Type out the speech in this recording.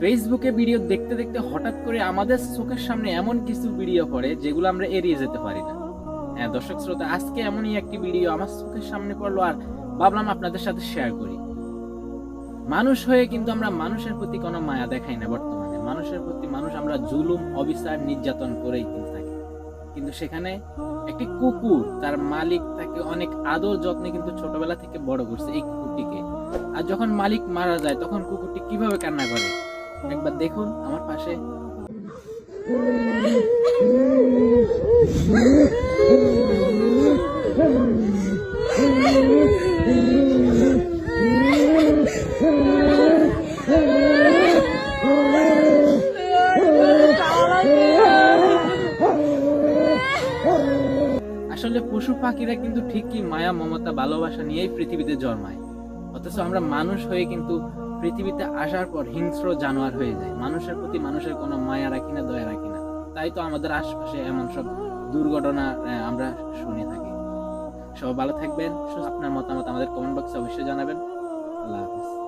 ফেসবুকে ভিডিও দেখতে দেখতে হঠাৎ করে আমাদের চোখের সামনে এমন কিছু ভিডিও পড়ে যেগুলো আমরা এড়িয়ে যেতে পারি না। হ্যাঁ দর্শক শ্রোতা, আজকে এমনই একটি ভিডিও আমার চোখের সামনে পড়ল আর ভাবলাম আপনাদের সাথে শেয়ার করি। মানুষ হয়ে কিন্তু আমরা মানুষের প্রতি কোনো মায়া দেখাই না বর্তমানে। মানুষের প্রতি মানুষ আমরা জুলুম, অবিচার, নির্যাতন করেই কিন্তু থাকি। কিন্তু সেখানে একটি কুকুর, তার মালিক তাকে অনেক আদর যত্নে কিন্তু ছোটবেলা থেকে বড় করছে এই কুকুরটিকে। আর যখন মালিক মারা যায়, তখন কুকুরটি কীভাবে কান্না করে? একবার দেখুন আমার পাশে। আসলে পশু পাখিরা কিন্তু ঠিকই মায়া, মমতা, ভালোবাসা নিয়েই পৃথিবীতে জন্মায়। অথচ আমরা মানুষ হয়ে কিন্তু পৃথিবীতে আসার পর হিংস্র জানোয়ার হয়ে যায়। মানুষের প্রতি মানুষের কোনো মায়া রাখি না, দয়া রাখি না। তাই তো আমাদের আশপাশে এমন সব দুর্ঘটনা আমরা শুনে থাকি। সবাই ভালো থাকবেন আপনার মতামত আমাদের কমেন্ট বক্সে অবশ্যই জানাবেন। আল্লাহ হাফিজ।